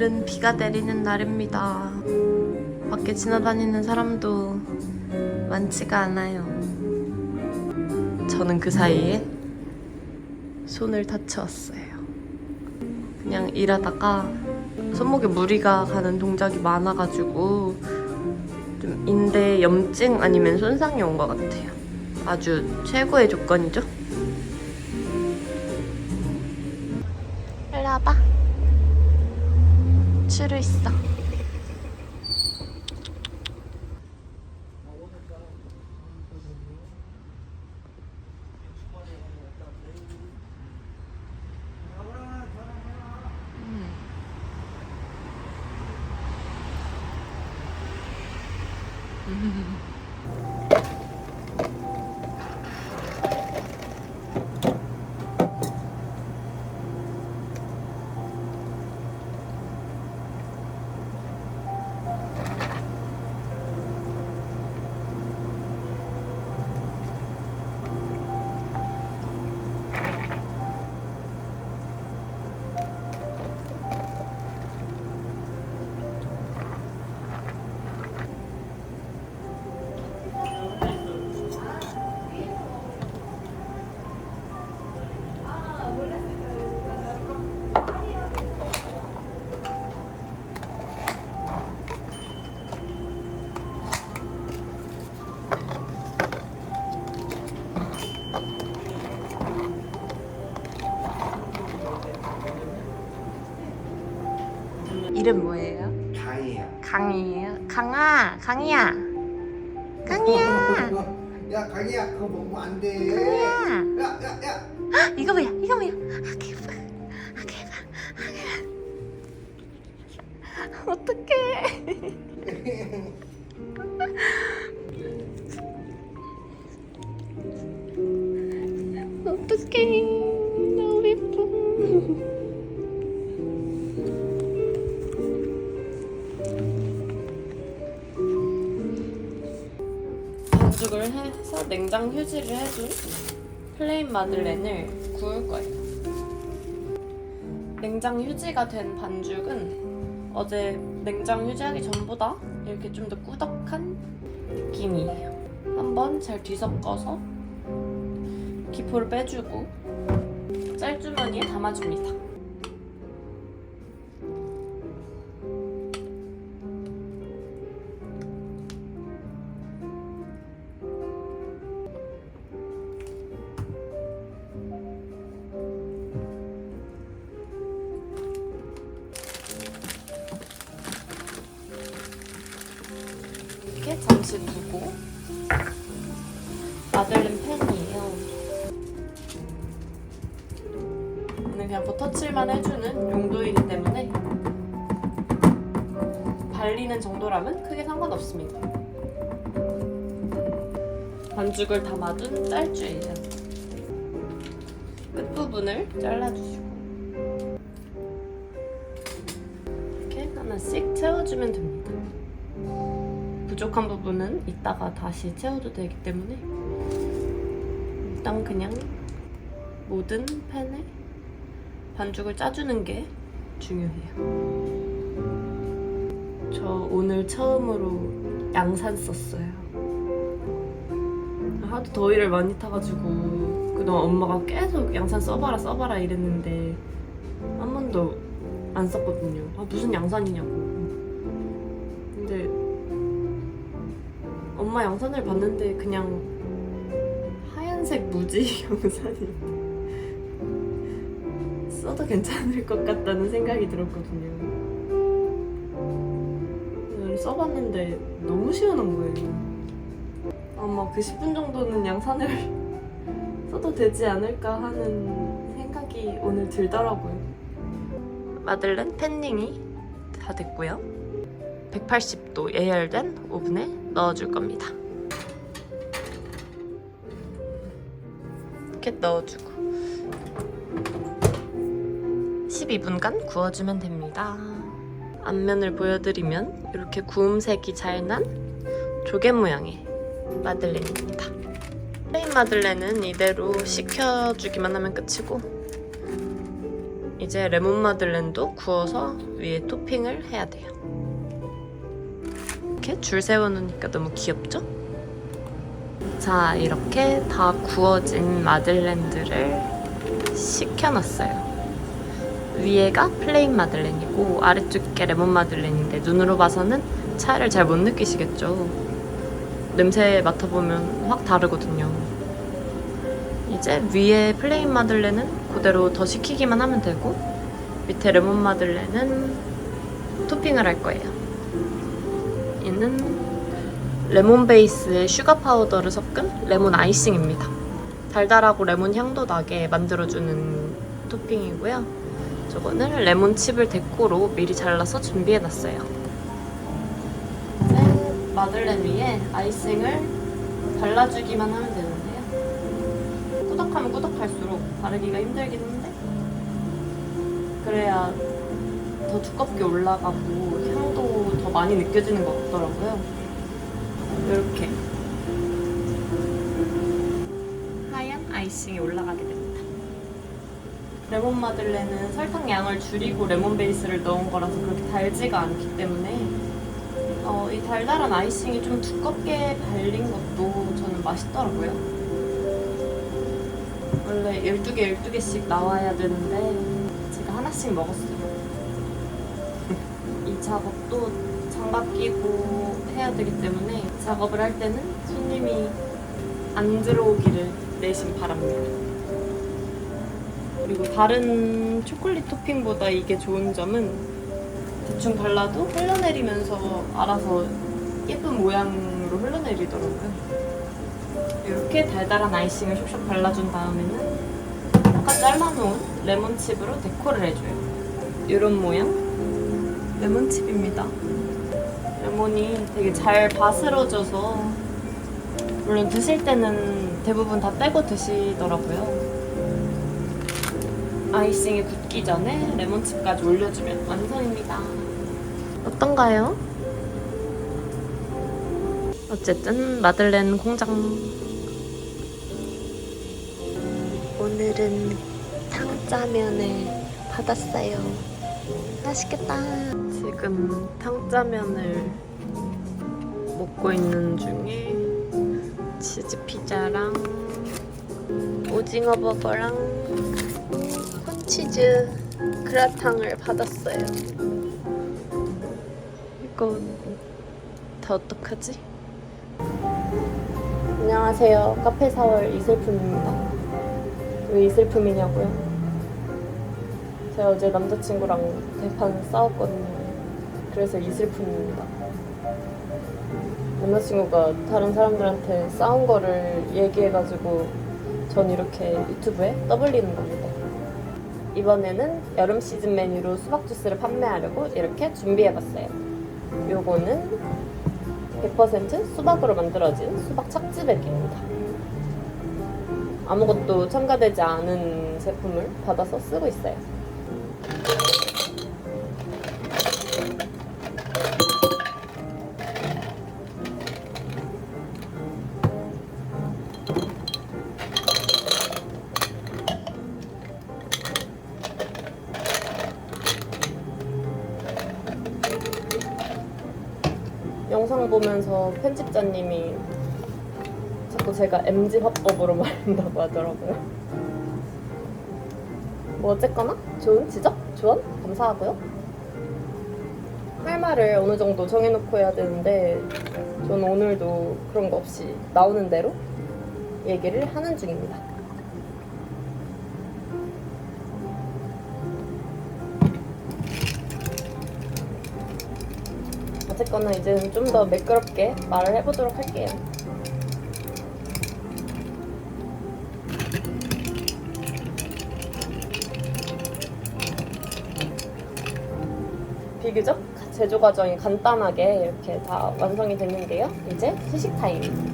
오늘은 비가 내리는 날입니다. 밖에 지나다니는 사람도 많지가 않아요. 저는 그 사이에 손을 다쳐왔어요. 그냥 일하다가 손목에 무리가 가는 동작이 많아가지고 좀 인대 염증 아니면 손상이 온 것 같아요. 아주 최고의 조건이죠. да 이름 뭐예요? 강이야. 강이에요. 강아, 강이야. 강이야. 야 강이야 그거 먹으면 안 돼. 강이야. 야 야 야. 이거 뭐야? 이거 뭐야? 아 예뻐. 아. 아 어떡해. 어떡해. 반죽을 해서 냉장 휴지를 해둔 플레인 마들렌을 구울 거예요. 냉장 휴지가 된 반죽은 어제 냉장 휴지하기 전보다 이렇게 좀 더 꾸덕한 느낌이에요. 한번 잘 뒤섞어서 기포를 빼주고 짤주머니에 담아줍니다. 마들렌 팬이에요. 얘는 그냥 버터칠만 해주는 용도이기 때문에 발리는 정도라면 크게 상관없습니다. 반죽을 담아둔 짤주예요. 끝부분을 잘라주시고 이렇게 하나씩 채워주면 됩니다. 부족한 부분은 이따가 다시 채워도 되기 때문에 일단 그냥 모든 팬에 반죽을 짜주는 게 중요해요. 저 오늘 처음으로 양산 썼어요. 하도 더위를 많이 타가지고 그동안 엄마가 계속 양산 써봐라 써봐라 이랬는데 한 번도 안 썼거든요. 아 무슨 양산이냐고. 근데 엄마 영상을 봤는데 그냥 하얀색 무지 영상이 써도 괜찮을 것 같다는 생각이 들었거든요. 오늘 써봤는데 너무 시원한 거예요. 아마 그 10분 정도는 양산을 써도 되지 않을까 하는 생각이 오늘 들더라고요. 마들렌 팬닝이 다 됐고요. 180도 예열된 오븐에 넣어줄 겁니다. 이렇게 넣어주고 12분간 구워주면 됩니다. 앞면을 보여드리면 이렇게 구움색이 잘 난 조개 모양의 마들렌입니다. 플레인 마들렌은 이대로 식혀주기만 하면 끝이고 이제 레몬 마들렌도 구워서 위에 토핑을 해야 돼요. 이렇게 줄 세워놓으니까 너무 귀엽죠? 자, 이렇게 다 구워진 마들렌들을 식혀놨어요. 위에가 플레인 마들렌이고 아래쪽에 레몬 마들렌인데 눈으로 봐서는 차이를 잘 못 느끼시겠죠? 냄새 맡아보면 확 다르거든요. 이제 위에 플레인 마들렌은 그대로 더 식히기만 하면 되고 밑에 레몬 마들렌은 토핑을 할 거예요. 얘는 레몬 베이스에 슈가 파우더를 섞은 레몬 아이싱입니다. 달달하고 레몬 향도 나게 만들어주는 토핑이고요. 저거는 레몬 칩을 데코로 미리 잘라서 준비해놨어요. 이제 마들렌 위에 아이싱을 발라주기만 하면 되는데요. 꾸덕하면 꾸덕할수록 바르기가 힘들긴 한데 그래야 더 두껍게 올라가고 향도 더 많이 느껴지는 것 같더라고요. 이렇게 하얀 아이싱이 올라가게 됩니다. 레몬 마들렌은 설탕 양을 줄이고 레몬 베이스를 넣은 거라서 그렇게 달지가 않기 때문에 어, 이 달달한 아이싱이 좀 두껍게 발린 것도 저는 맛있더라고요. 원래 12개, 12개씩 나와야 되는데 제가 하나씩 먹었어요. 이 작업도 장갑 끼고 해야 되기 때문에 작업을 할 때는 손님이 안 들어오기를 내심 바랍니다. 그리고 다른 초콜릿 토핑보다 이게 좋은 점은 대충 발라도 흘러내리면서 알아서 예쁜 모양으로 흘러내리더라고요. 이렇게 달달한 아이싱을 슉슉 발라준 다음에는 아까 잘라놓은 레몬칩으로 데코를 해줘요. 이런 모양 레몬칩입니다. 레몬이 되게 잘 바스러져서 물론 드실 때는 대부분 다 떼고 드시더라고요. 아이싱이 굳기 전에 레몬칩까지 올려주면 완성입니다. 어떤가요? 어쨌든 마들렌 공장 오늘은 탕짜면을 받았어요. 맛있겠다. 지금 탕짜면을 먹고 있는 중에 치즈 피자랑 오징어 버거랑 콘치즈 그라탕을 받았어요. 이거 다 어떡하지? 안녕하세요. 카페 4월 이슬픔입니다. 왜 이슬픔이냐고요? 제가 어제 남자친구랑 대판 싸웠거든요. 그래서 이슬픔입니다. 남자친구가 다른 사람들한테 싸운 거를 얘기해가지고 전 이렇게 유튜브에 떠벌리는 겁니다. 이번에는 여름 시즌 메뉴로 수박 주스를 판매하려고 이렇게 준비해봤어요. 요거는 100% 수박으로 만들어진 수박 착지백입니다. 아무것도 첨가되지 않은 제품을 받아서 쓰고 있어요. 영상 보면서 편집자님이 자꾸 제가 MG 화법으로 말한다고 하더라고요. 뭐 어쨌거나 좋은 지적, 조언 감사하고요. 할 말을 어느 정도 정해놓고 해야 되는데 저는 오늘도 그런 거 없이 나오는 대로 얘기를 하는 중입니다. 어쨌거나 이제는 좀 더 매끄럽게 말을 해보도록 할게요. 비교적 제조 과정이 간단하게 이렇게 다 완성이 됐는데요. 이제 시식 타임.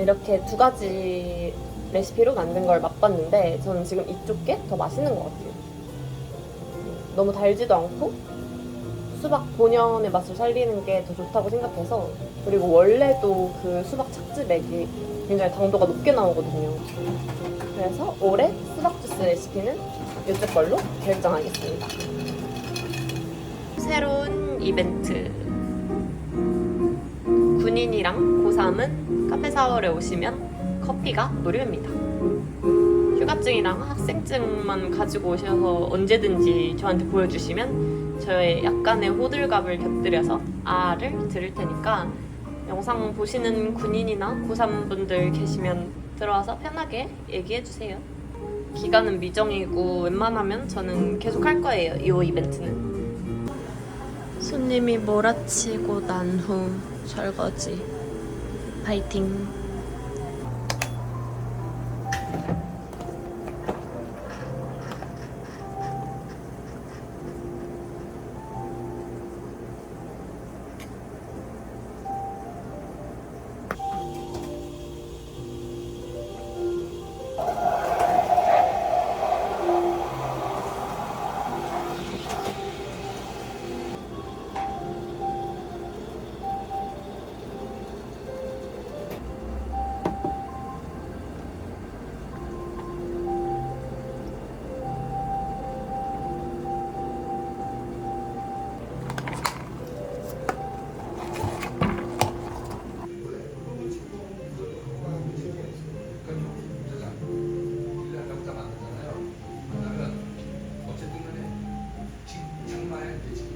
이렇게 두 가지 레시피로 만든 걸 맛봤는데 저는 지금 이쪽 게 더 맛있는 것 같아요. 너무 달지도 않고 수박 본연의 맛을 살리는 게 더 좋다고 생각해서 그리고 원래도 그 수박 착즙액이 굉장히 당도가 높게 나오거든요. 그래서 올해 수박 주스 레시피는 이쪽 걸로 결정하겠습니다. 새로운 이벤트. 군인이랑 고3은 카페 4월에 오시면 커피가 무료입니다. 휴가증이랑 학생증만 가지고 오셔서 언제든지 저한테 보여주시면 저의 약간의 호들갑을 곁들여서 R을 드릴 테니까 영상 보시는 군인이나 고3분들 계시면 들어와서 편하게 얘기해주세요. 기간은 미정이고 웬만하면 저는 계속 할 거예요. 이 이벤트는. 손님이 몰아치고 난 후 설거지. 파이팅.